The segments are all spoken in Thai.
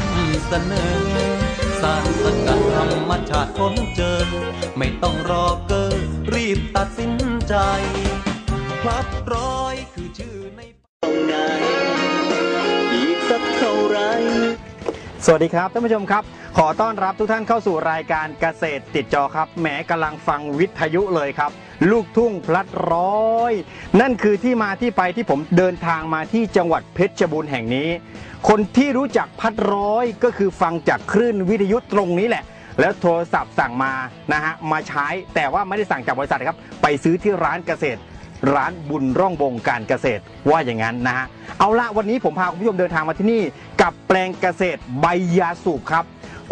ำเสนอ สารสกัดธรรมชาติค้นเจอ ไม่ต้องรอเกอรีบตัดสินใจพลัดร้อยคือชื่อในตรงไหนอีกสักเท่าไรสวัสดีครับท่านผู้ชมครับ ขอต้อนรับทุกท่านเข้าสู่รายการเกษตรติดจอครับแหมกำลังฟังวิทยุเลยครับ ลูกทุ่งพลัดร้อย นั่นคือที่มาที่ไปที่ผมเดินทางมาที่จังหวัดเพชรบูรณ์แห่งนี้ คนที่รู้จักพัดร้อยก็คือฟังจากคลื่นวิทยุตรงนี้แหละ แล้วโทรศัพท์สั่งมานะฮะมาใช้แต่ว่าไม่ได้สั่งจากบริษัทนะครับ ไปซื้อที่ร้านเกษตร ร้านบุญร่องบงการเกษตรว่าอย่างนั้นนะฮะเอาละวันนี้ผมพาคุณผู้ชมเดินทางมาที่นี่ กับแปลงเกษตรใบยาสูบครับ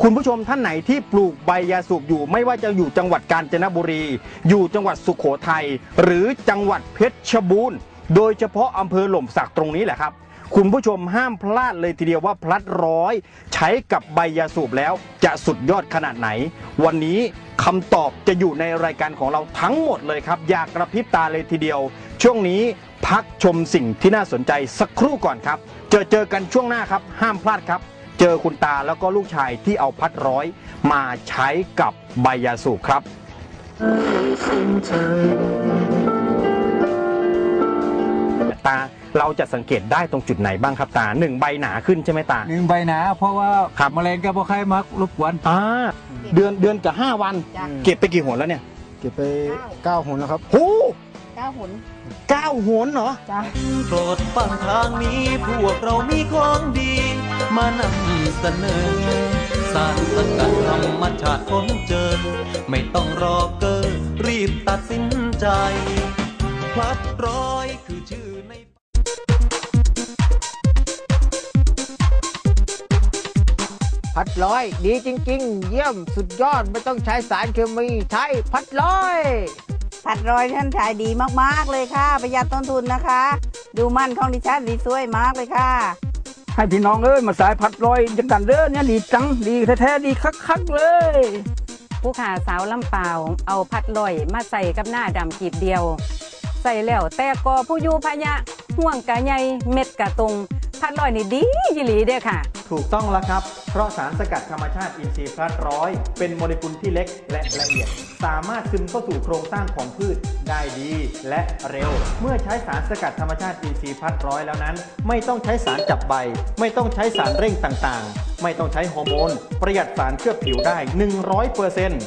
คุณผู้ชมท่านไหนที่ปลูกใบยาสูบอยู่ไม่ว่าจะอยู่จังหวัดกาญจนบุรี อยู่จังหวัดสุขโขทัยหรือจังหวัดเพชรบูรณ์ โดยเฉพาะอำเภอหล่มสักตรงนี้แหละครับ คุณผู้ชมห้ามพลาดเลยทีเดียวว่าพลัดร้อย ใช้กับใบยาสูบแล้วจะสุดยอดขนาดไหน วันนี้คำตอบจะอยู่ในรายการของเราทั้งหมดเลยครับ อยากกระพริบตาเลยทีเดียว ช่วงนี้พักชมสิ่งที่น่าสนใจสักครู่ก่อนครับ เจอเจอกันช่วงหน้าครับ ห้ามพลาดครับ เจอคุณตาแล้วก็ลูกชายที่เอาพัดร้อยมาใช้กับใบยาสูบครับ ตาเราจะสังเกตได้ตรงจุดไหนบ้างครับตาหนึ่งใบหนาขึ้นใช่ไหมตา หนึ่งใบหนา เพราะว่าครับ แมลงกับพวกใครมักรบกวนอ่าเดือนเดือนกับห้าวัน จ้ะ เก็บไปกี่หนแล้วเนี่ยเก็บไปเก้าหุ่นแล้วครับโอ้เก้าหุนเก้าหนเหรอ จ้า โปรดฟังทางนี้พวกเรามีของดี มานำเสนอ สารสกัดธรรมชาติค้นเจอไม่ต้องรอเกอรีบตัดสินใจ พลัดร้อยคือชื่อในพัดร้อย ดีจริง ๆ เยี่ยมสุดยอดไม่ต้องใช้สารเคมีใช้พัดร้อยผัดรอยท่านขายดีมากๆเลยค่ะ ประหยัดต้นทุนนะคะ ดูมันของดิฉันดีสวยมากเลยค่ะ ให้พี่น้องเอ้ยมาสายพัดลอยจังกันเด้อเนี่ยดีจังดีแท้ๆดีคักๆเลย ผู้ขาสาวลำเปล่าเอาพัดลอยมาใส่กับหน้าดำกีบเดียว ใส่แล้วแต่ก็ผู้อยู่พะยะห่วงกะใหญ่เม็ดกะตรงพัดลอยนี่ดียีหลีเด้อค่ะ ถูกต้องแล้วครับ เพราะสารสกัดธรรมชาติอินทรีย์พลัดร้อยเป็นโมเลกุลที่เล็กและละเอียด สามารถซึมเข้าสู่โครงสร้างของพืชได้ดีและเร็ว เมื่อใช้สารสกัดธรรมชาติอินทรีย์พลัดร้อยแล้วนั้น ไม่ต้องใช้สารจับใบ ไม่ต้องใช้สารเร่งต่างๆ ไม่ต้องใช้ฮอร์โมน ประหยัดสารเคลือบผิวได้ 100%เปอร์เซ็นต์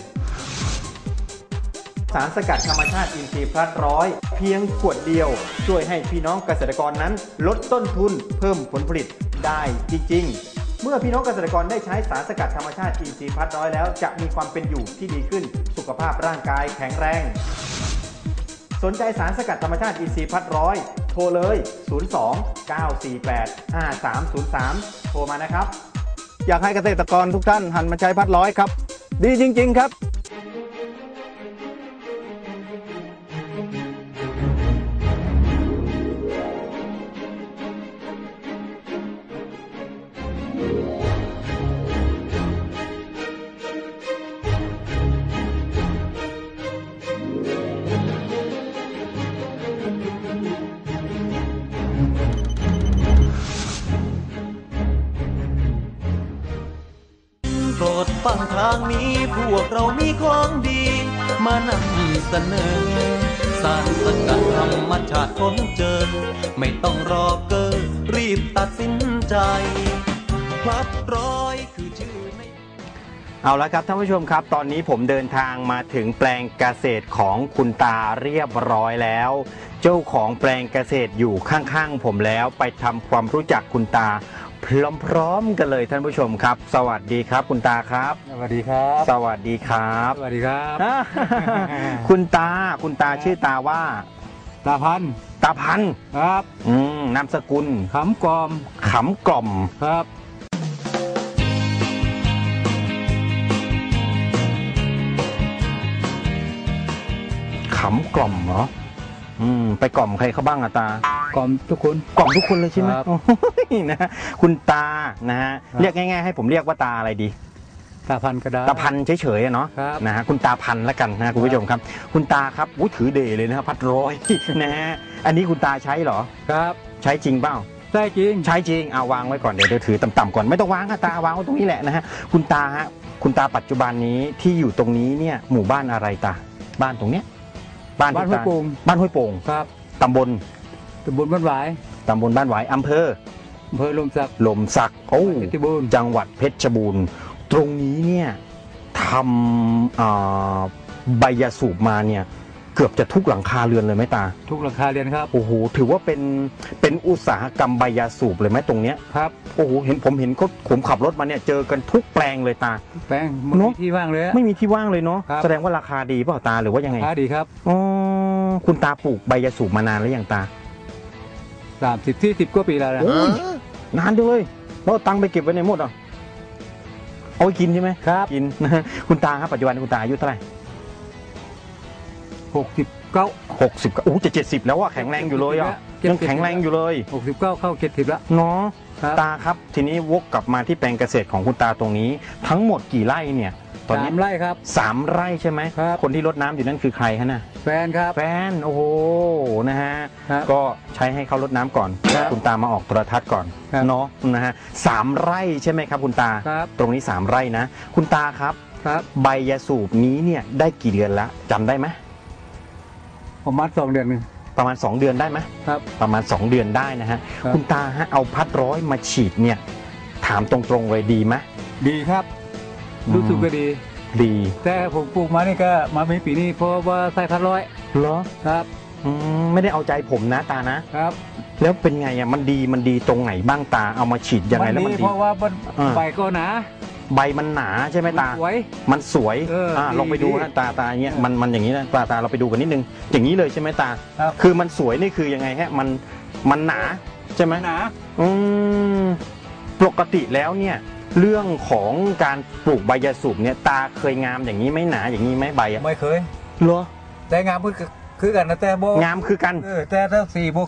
สารสกัดธรรมชาติอินทรีย์พลัดร้อย เพียงขวดเดียว ช่วยให้พี่น้องเกษตรกรนั้น ลดต้นทุนเพิ่มผลผลิตได้จริง ๆ เมื่อพี่น้องเกษตรกรได้ใช้สารสกัดธรรมชาติอินทรีย์พัดร้อยแล้ว จะมีความเป็นอยู่ที่ดีขึ้น สุขภาพร่างกายแข็งแรง สนใจสารสกัดธรรมชาติอินทรีย์พัดร้อยโทรเลย 02 948 5303 โทรมานะครับ อยากให้เกษตรกรทุกท่านหันมาใช้พัดร้อยครับ ดีจริง ๆ ครับ นี้พวกเรามีของดี มานำเสนอ สารสกัดธรรมชาติค้นเจอ ไม่ต้องรอเกอรีบตัดสินใจพลัดร้อยคือชื่อในเอาละครับท่านผู้ชมครับ ตอนนี้ผมเดินทางมาถึงแปลงเกษตรของคุณตาเรียบร้อยแล้ว เจ้าของแปลงเกษตรอยู่ข้างๆผมแล้ว ไปทำความรู้จักคุณตา พร้อมๆกันเลยท่านผู้ชมครับ สวัสดีครับ คุณตาครับ สวัสดีครับ สวัสดีครับ สวัสดีครับ คุณตาคุณตาชื่อตาว่า ตาพันธุ์ตาพันธุ์ครับ อืมนามสกุลขำกอมขำกล่อมครับขำกล่อมเหรออืม ไปกล่อมใครเขาบ้างอะตา กอมทุกคน กล่อมทุกคนเลยใช่ไหมครับโอ้ยนะฮะคุณตานะฮะครับเรียกง่ายๆให้ผมเรียกว่าตาอะไรดี ตาพันธุ์ก็ได้ ตาพันเฉยๆอะเนาะครับนะฮะคุณตาพันแล้วกันนะฮะคุณผู้ชมครับ คุณตาครับอุ้ยถือเดเลยนะครับพัดร้อย นะฮะอันนี้คุณตาใช้เหรอ ครับใช้จริงเปล่าใช่จริง ใช้จริงเอาวางไว้ก่อนเดี๋ยวเดี๋ยวถือต่ำๆก่อนไม่ต้องวางค่ะตาวางไว้ตรงนี้แหละนะฮะคุณตาฮะคุณตาปัจจุบันนี้ที่อยู่ตรงนี้เนี่ยหมู่บ้านอะไรตาบ้านตรงเนี้ยบ้านที่บ้านห้วยตโป่ง บ้านห้วยโป่งครับตำบล ตำบลบ้านหวายตำบลบ้านหวายอำเภออำเภอลมศักดิ์ลมสักโอ้เพชรบูรณ์จังหวัดเพชรบูรณ์ ตรงนี้เนี่ยทำอ่าใบยาสูบมาเนี่ยเกือบจะทุกหลังคาเรือนเลยไหมตา ทุกหลังคาเรียนครับโอ้โหถือว่าเป็นเป็นอุตสาหกรรมใบยาสูบเลยไหมตรงเนี้ยครับโอ้โหเห็นผมเห็นเขาผมขับรถมาเนี่ยเจอกันทุกแปลงเลยตาแปลงเนอะมีที่ว่างเลยอะไม่มีที่ว่างเลยเนาะครับแสดงว่าราคาดีเปล่าตาหรือว่ายังไงค้าดีครับอ๋อคุณตาปลูกใบยาสูบมานานแล้วยังตา สามสิบที่สิบกว่าปีแล้วนะโอ้ยนานจังเลยแล้วเอาตังค์ไปเก็บไว้ในหมดอะเอาไปกินใช่ไหมครับกินนะฮะคุณตาครับปัจจุบันคุณตาอายุเท่าไหร่หกสิบเก้า หกสิบโอ้จะเจ็ดสิบแล้วอะแข็งแรงอยู่เลยอะ70ยังแข็งแรงอยู่เลยหกสิบเก้าเข้าเจ็ดสิบแล้วเนาะครับตาครับทีนี้วกกลับมาที่แปลงเกษตรของคุณตาตรงนี้ ทั้งหมดกี่ไร่เนี่ย ตอนสานี้มไร่ครับ สามไร่ใช่ไหมครับ คนที่รดน้ำอยู่นั่นคือใครฮะน่ะ แฟนครับ แฟนโอ้โหนะฮะครับก็ใช้ให้เขารดน้ำก่อน ครับคุณตามาออกโทรทัศน์ก่อนครับเนาะนะฮะสามไร่ใช่ไหมครับคุณตา ครับ ตรงนี้สามไร่นะ คุณตาครับ ครับใบยาสูบนี้เนี่ยได้กี่เดือนละจำได้ไหมประมาณสองเดือนหนึ่งประมาณ 2 เดือนได้ไหมครับ ประมาณ 2 เดือนได้นะฮะครับ คุณตาฮะเอาพัดร้อยมาฉีดเนี่ยถามตรงๆเลยดีไหมดีครับอืม รู้สึกก็ดี ดี แต่ผมปลูกมานี่ก็มาไม่ปีนี้เพราะว่าใส่พันร้อยเหรอครับอืมไม่ได้เอาใจผมนะตานะ ครับ แล้วเป็นไงอะมันดีมันดีตรงไหนบ้างตาเอามาฉีดยังไงแล้วมันดีดีเพราะว่ามันอ่าใบก็หนาใบมันหนาใช่ไหมตาสวยมันสวยเอออ่ลองไปดูดีนะตาตาเนี้ยเออมันมันอย่างนี้นะตาตาเราไปดูกันนิดนึง อย่างนี้เลยใช่ไหมตาครับคือมันสวยนี่คือยังไงฮะมันมันหนาใช่ไหมหนา อืมปกติแล้วเนี่ย เรื่องของการปลูกใบยาสูบเนี่ยตาเคยงามอย่างนี้ไหมหนาอย่างนี้ไหมใบอะไม่เคย เหรอแต่งามคือคือกันนะแต่โบงามคือกันเออแต่ถ้าสี่โบ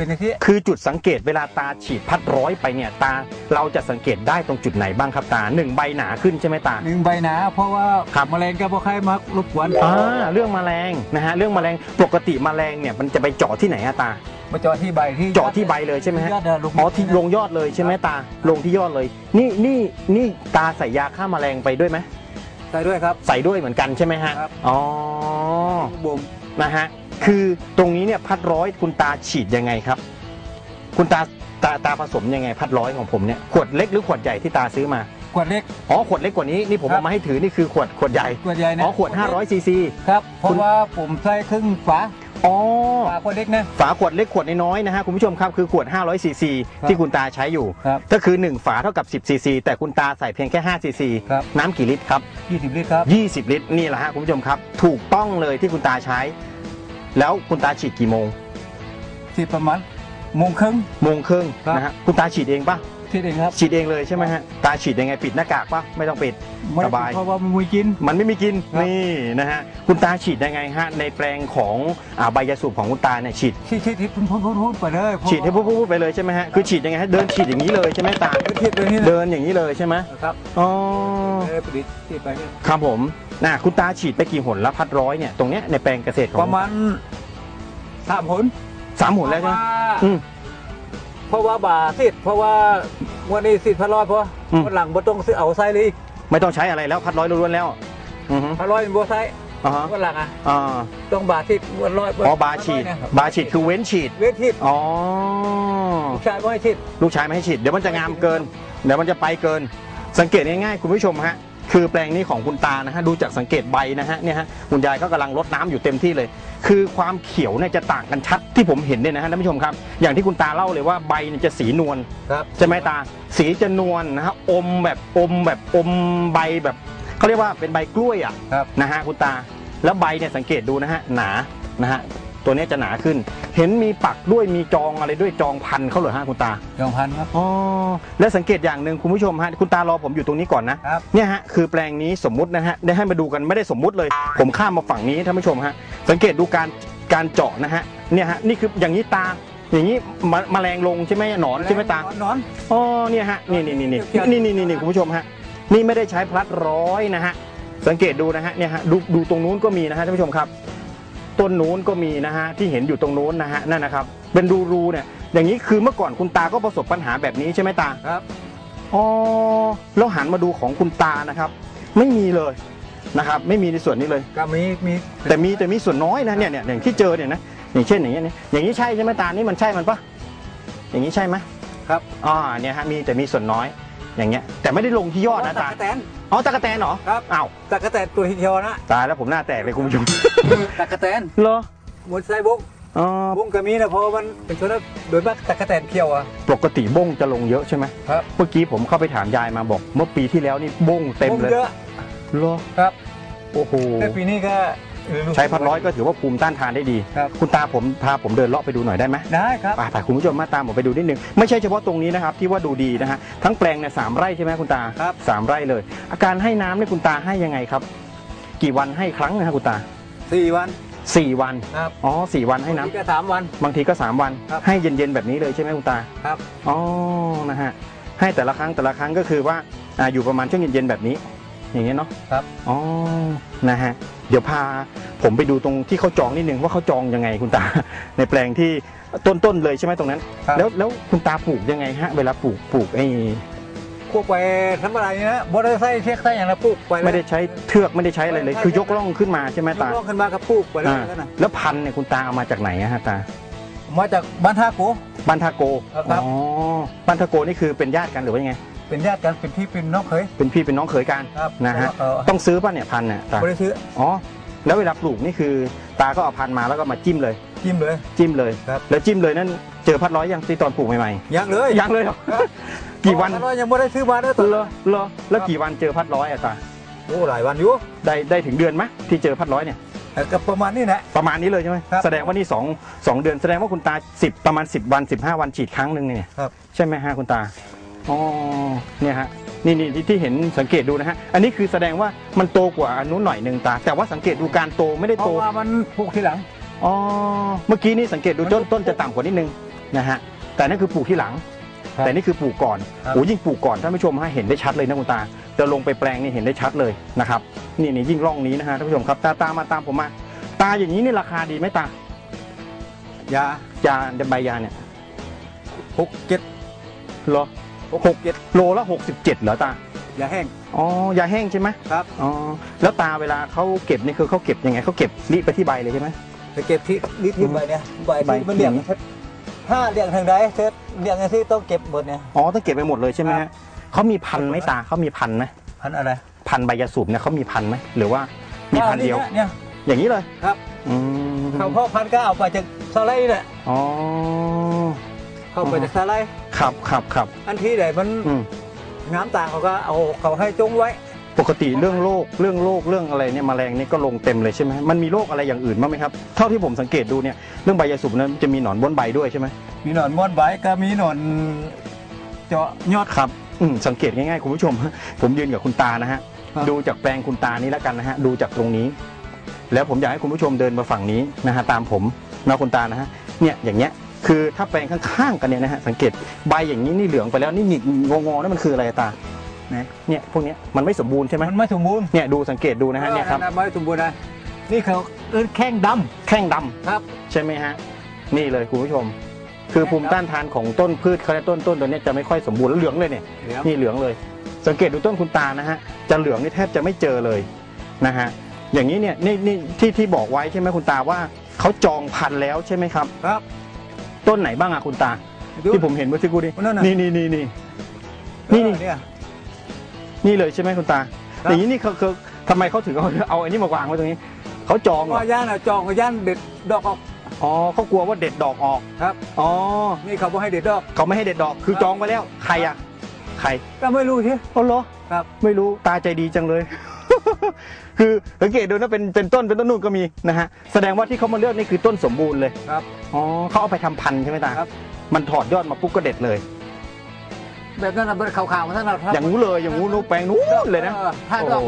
เป็นอย่างที่คือจุดสังเกตเวลาตาฉีดพัดร้อยไปเนี่ยตาเราจะสังเกตได้ตรงจุดไหนบ้างครับตาหนึ่งใบหนาขึ้นใช่ไหมตา หนึ่งใบหนา เพราะว่าครับ แมลงก็บ่ใครมารบกวนอ่าเรื่องแมลงนะฮะเรื่องแมลงปกติแมลงเนี่ยมันจะไปเจาะที่ไหนอะตา มาเจาะที่ใบที่เจาะที่ใบเลยใช่ไหมฮะยอดเดินลงอ๋อที่ลงยอดเลยใช่ไหมตาลงที่ยอดเลย นี่นี่นี่ตาใส่ยาฆ่าแมลงไปด้วยไหมใส่ด้วยครับ ใส่ด้วยเหมือนกันใช่ไหมฮะ ครับ อ๋อ บ่มนะฮะ คือตรงนี้เนี่ยพัดร้อยคุณตาฉีดยังไงครับ คุณตาตาตาผสมยังไงพัดร้อยของผมเนี่ยขวดเล็กหรือขวดใหญ่ที่ตาซื้อมา ขวดเล็ก อ๋อขวดเล็กกว่านี้นี่ผมครับเอามาให้ถือนี่คือขวดขวดใหญ่ ขวดใหญ่นะอ๋อขวด 500ซีซี ครับเพคุณราะว่าผมใส่ครึ่งฝาอ๋อ ฝาขวดเล็กนะ ฝาขวดเล็กขวดน้อยๆนะฮะคุณผู้ชมครับคือขวด 500ซีซีครับที่คุณตาใช้อยู่ครับก็คือ 1 ฝาเท่ากับ 10ซีซีแต่คุณตาใส่เพียงแค่5ซีซีครับน้ำกี่ลิตรครับ 20 ลิตรครับ 20 ลิตรนี่แหละฮะคุณผู้ชมครับ ถูกต้องเลยที่คุณตาใช้ แล้วคุณตาฉีดกี่โมงฉีดประมาณโมงครึ่ง โมงครึ่งครับ นะฮะคุณตาฉีดเองปะ ฉีดเองครับฉีดเองเลยใช่ไหมฮะตาฉีดยังไงปิดหน้ากากปะไม่ต้องปิดไม่สบาย เพราะว่ามันมีกิน มันไม่มีกินครับ นี่นะฮะคุณตาฉีดยังไงฮะในแปลงของอ่าใบยาสูบของคุณตาเนี่ยฉีด ฉีดฉีดฉีดพุ่นพุ่นพุ่นพุ่นไปเลยเพราะฉีดให้พูดพูดไปเลยใช่ไหมฮะคือฉีดยังไงฮะเดินฉีดอย่างนี้เลยใช่ไหมตาว่าฉีดเลยนี่นะเดินอย่างนี้เลยใช่ไหมครับอ๋อเออผลิตฉีดไปเนี่ยครับผมนะคุณตาฉีดไปกี่หนแล้วพัดร้อยเนี่ยตรงเนี้ยในแปลงเกษตรของประมาณสามผลสามหนแล้วใช่ไหมเพราะว่าอืมเพราะว่าบาสิทธิ์เพราะว่า วันนี้สิทธิ์พันร้อยเพราะอืมวันหลังบ่ต้องซื้อเอาไส้เลยอีกไม่ต้องใช้อะไรแล้วพัดร้อยล้วนๆแล้ว อือฮึพันร้อยบ่ไส้อ่าฮะวันหลังอะอ่าต้องบาสิทธิ์วันร้อยอ๋อบาฉีด บาฉีดคือเว้นฉีด เวททิศอ๋อลูกชายบ่ให้ทิศลูกชายไม่ให้ฉีด เดี๋ยวมันจะงามเกิน เดี๋ยวมันจะไปเกิน สังเกตง่ายๆ คุณผู้ชมฮะ คือแปลงนี้ของคุณตานะฮะดูจากสังเกตใบนะฮะเนี่ยฮะคุณยายก็กำลังรดน้ำอยู่เต็มที่เลย คือความเขียวเนี่ยจะต่างกันชัดที่ผมเห็นเนี่ยนะฮะท่านผู้ชมครับ อย่างที่คุณตาเล่าเลยว่าใบเนี่ยจะสีนวลครับใช่ไหมตา สีจะนวลนะฮะอมแบบอมแบบอมใบแบบเขาเรียกว่าเป็นใบกล้วยอะครับ นะฮะคุณตา แล้วใบเนี่ยสังเกตดูนะฮะหนานะฮะ ตัวนี้จะหนาขึ้น เห็นมีปักด้วยมีจองอะไรด้วยจองพันเขาเหรอฮะคุณตา จองพันครับ อ๋อ และสังเกตอย่างหนึ่งคุณผู้ชมฮะคุณตารอผมอยู่ตรงนี้ก่อนนะครับ เนี่ยฮะคือแปลงนี้สมมุตินะฮะได้ให้มาดูกันไม่ได้สมมุติเลย ผมข้ามมาฝั่งนี้ท่านผู้ชมฮะสังเกตดูการการเจาะนะฮะเนี่ยฮะนี่คืออย่างนี้ตา อย่างนี้มแมลงลงใช่ไหมหนอนใช่ไหมตา นอน อ๋อเนี่ยฮะนี่นี่นี่นี่นี่นี่นี่คุณผู้ชมฮะนี่ไม่ได้ใช้พลัดร้อยนะฮะสังเกตดูนะฮะเนี่ยฮะดูดูตรงนู้นก็มีนะฮะท่านผู้ชมครับ ต้นนู้นก็มีนะฮะที่เห็นอยู่ตรงนู้นนะฮะนั่นนะครับ เป็นรูรูๆเนี่ยอย่างนี้คือเมื่อก่อนคุณตาก็ประสบปัญหาแบบนี้ใช่ไหมตาครับอ๋อแล้วหันมาดูของคุณตานะครับ ไม่มีเลยนะครับ ไม่มีในส่วนนี้เลย ก็มีมีแต่มีแต่มีส่วนน้อยนะเนี่ยเนี่ยอย่างที่เจอเนี่ยนะอย่างเช่นอย่างเงี้ยเนี่ยอย่างนี้ใช่ใช่ไหมตานี่มันใช่มันปะอย่างนี้ใช่ไหมครับอ่าเนี่ยฮะมีแต่มีส่วนน้อยอย่างเงี้ยแต่ไม่ได้ลงที่ยอดนะตา ตะกะแตน อ๋อตะกะแตนเหรอครับอ้าวตะกะแตนตัวเดียวนะตายแล้วผมหน้าแตกเลยคุณผู้ชมตะกะแตนเหรอหมดไส้บุ้งอ๋อบุ้งก็มีนะเพราะว่ามันเป็นตัวนั้นโดยมากตะกะแตนเขียวอะปกติบ้งจะลงเยอะใช่ไหมครับเมื่อกี้ผมเข้าไปถามยายมาบอก เมื่อปีที่แล้วนี่บ้งเต็มบุ้งเลยเยอะเหรอครับโอ้โหแต่ปีนี้ก็เออ ใช้พัดร้อยก็ถือว่าภูมิต้านทานได้ดี ครับ คุณตาผมพาผมเดินเลาะไปดูหน่อยได้ไหมได้ครับ ไปไปคุณผู้ชมมาตามผมไปดูนิดนึง ไม่ใช่เฉพาะตรงนี้นะครับที่ว่าดูดีนะฮะทั้งแปลงเนี่ยสามไร่ใช่ไหมคุณตาครับ สามไร่เลย อาการให้น้ำเนี่ยคุณตาให้ยังไงครับ กี่วันให้ครั้งนะฮะคุณตาสี่วันสี่วันครับอ๋อสี่วันให้น้ำบางทีก็สามวัน บางทีก็สามวัน ครับให้เย็นๆแบบนี้เลยใช่ไหมคุณตาครับ อ๋อ นะฮะ ให้แต่ละครั้งแต่ละครั้งก็คือว่าอ่าอยู่ประมาณช่วงเย็นๆแบบนี้ อย่างเงี้ยเนาะครับอ๋อนะฮะเดี๋ยวพาผมไปดูตรงที่เขาจองนิดนึงว่าเขาจองยังไงคุณตา ในแปลงที่ต้นๆเลยใช่ไหมตรงนั้น ครับ แล้วแล้วคุณตาปลูกยังไงฮะ เวลาปลูกปลูกไอ้พวกไปทำอะไรนี่นะบริไซเช็คไส้อย่างละปลูกไปเลยไม่ได้ใช้เทือกไม่ได้ใช้อะไรเลย คือยกล่องขึ้นมาใช่ไหมยกตาล่องขึ้นมากับปลูกไปเลยอ่านั่นน่ะแล้วพันธุ์เนี่ยคุณตาเอามาจากไหนอะฮะตามาจากบ้านท่ากูบันทาโกครับ อ๋อบันทาโกนี่คือเป็นญาติกันหรือว่ายังไง เป็นญาติกันเป็นพี่เป็นน้องเคย เป็นพี่เป็นน้องเขยกันครับนะฮะเออต้องซื้อป่ะเนี่ยพันธุ์เนี่ยตาบริซื้ออ๋อแล้วเวลาปลูกนี่คือ ตาก็เอาพันธุ์มาแล้วก็มาจิ้มเลย จิ้มเลย จิ้มเลยครับ แล้วจิ้มเลยนั่นเจอพัดร้อยยังที่ตอนปลูกใหม่ยังเลยๆยังเลยเหรอกี่วัน เพราะายังไม่ได้ซื้อมาด้วยตัวเหรอเหรอแล้วกี่วันเจอพัดร้อยอะตาโอ้หลายวันอยู่ได้ได้ถึงเดือนไหมที่เจอพัดร้อยเนี่ย แต่ก็ประมาณนี้แหละประมาณนี้เลยใช่ไหมครับแสดงว่านี่สองสองเดือนแสดงว่าคุณตาสิบประมาณ 10 วัน 15 วันฉีดครั้งหนึ่งเนี่ยครับ ใช่ไหมฮะคุณตา อ๋อเนี่ยฮะนี่นี่ที่ที่เห็นสังเกตดูนะฮะ อันนี้คือแสดงว่ามันโตกว่าอันนู้นหน่อยหนึ่งตา แต่ว่าสังเกตดูการโตไม่ได้เพโตราะว่ามันปลูกทีหลัง อ๋อเมื่อกี้นี่สังเกตดูต้นต้นจะต่ำกว่านิดนึงนะฮะแต่นั่นคือปลูกที่หลัง ครับแต่นี่คือปลูกก่อนครับ โอ้ยิ่งปลูกก่อนท่านผู้ชมฮะเห็นได้ชัดเลยนะคุณตาจะลงไปแปลงนี่เห็นได้ชัดเลยนะครับนี่นี่ยิ่งร่องนี้นะฮะท่านผู้ชมครับตาตามมาตามผมมา ตาอย่างนี้นี่ราคาดีไหมตายายาใบยาเนี่ยหกเจ็ดเหรอ หกเจ็ดโลละ67เหรอตายาแห้ง อ๋อยาแห้งใช่ไหมครับ อ๋อ แล้วตาเวลาเขาเก็บนี่คือเขาเก็บยังไงเขาเก็บลิไปที่ใบเลยใช่ไหมไปเก็บที่นิดที่ใบเนี่ยใบใบที่มันเลี้ยงอย่างนี้ถ้าเลี้ยงทางใดเสร็จเลี้ยงไงที่ต้องเก็บหมดเนี่ย อ๋อต้องเก็บไปหมดเลยใช่ไหมครัฮะบเขามีพันธุ์ไหมตาเขามีพันธุ์ไหมพันธุ์อะไรพันธุ์ใบยาสูบเนี่ยเขามีพันธุ์ไหมหรือว่ามีพันธุ์เดียวอ่าเนี่ยอย่างนี้เลยครับอืมเขาพ่อพันธุ์ก็เอาไปจากสไลด์แหละอ๋อ เขาไปจากสไลด์ครับครับครับอันที่ไหนมันอืมน้ำต่างเขาก็เอาเขาให้จงไว้ ปกติเรื่องโรคเรื่องโรคเรื่องอะไรเนี่ยแมลงนี่ก็ลงเต็มเลยใช่ไหมมันมีโรคอะไรอย่างอื่นบ้างไหมครับเท่าที่ผมสังเกตดูเนี่ยเรื่องใบยาสูบนั้นจะมีหนอนบนใบด้วยใช่ไหมมีหนอนม้วนใบก็มีหนอนเจาะยอด ครับอืมสังเกตง่ายๆคุณผู้ชม ผมยืนกับคุณตานะฮะครับ ดูจากแปลงคุณตานี้แล้วกันนะฮะดูจากตรงนี้ แล้วผมอยากให้คุณผู้ชมเดินมาฝั่งนี้นะฮะตามผมนะคุณตานะฮะเนี่ยอย่างเงี้ย คือถ้าแปลงข้างๆกันเนี่ยนะฮะสังเกตใบอย่างนี้นี่เหลืองไปแล้วนี่หงิกงองๆนั่นมันคืออะไรตานะเนี่ยพวกเนี้ยมันไม่สมบูรณ์ใช่ไหมมันไม่สมบูรณ์เนี่ยดูสังเกตดูนะฮะเนี่ยครับออไม่สมบูรณ์นะนี่เขาเอิ้นแข้งดแข้งดำำครับใช่ไหมฮะนี่เลยคุณผู้ชม คือภูมิต้านทานของต้นพืชเขาเรียกต้นต้นตัวเนี้ยจะไม่ค่อยสมบูรณ์แล้วเหลืองเลยเนี่ยเดี๋ยวนี่เหลืองเลย สังเกตดูต้นคุณตานะฮะจะเหลืองนี่แทบจะไม่เจอเลยนะฮะอย่างนี้เนี่ยนี่นี่ที่ที่บอกไว้ใช่ไหมคุณตาว่าเขาจองพันธุ์แล้วใช่ไหมครับครับ ต้นไหนบ้างอะคุณตาดูที่ผมเห็นเมื่อสักครู่นี้นั่นน่ะ นี่นี่นี่นี่เออนี่เนี่ย นี่เลยใช่ไหมคุณตาครับ อย่างนี้นี่เขาเขาทำไมเขาถึงเอาเอาอันนี้มาวางไว้ตรงนี้เขาจองเหรอว่าย่านอะจองกับย่านเด็ดดอกออก อ๋อเขากลัวว่าเด็ดดอกออกครับ อ๋อนี่เขาบอกให้เด็ดดอก เขาไม่ให้เด็ดดอกคือครับจองไว้แล้วใครอะใครก็ไม่รู้ที่อ๋อเหรอครับ ไม่รู้ตาใจดีจังเลย คือสังเกตดูนะเป็นเป็นต้นเป็นต้นนู่นก็มีนะฮะแสดงว่าที่เขามาเลือกนี่คือต้นสมบูรณ์เลยครับอ๋อเขาเอาไปทำพันธุ์ใช่ไหมตาครับ มันถอดยอดมาปุ๊บก็เด็ดเลย แบบนั้นน่ะเป็นขาวๆมาทั้งนั้นครับอย่างงู้นเลยอย่างงู้นแปลงนู้นเลยนะออถ้าดอก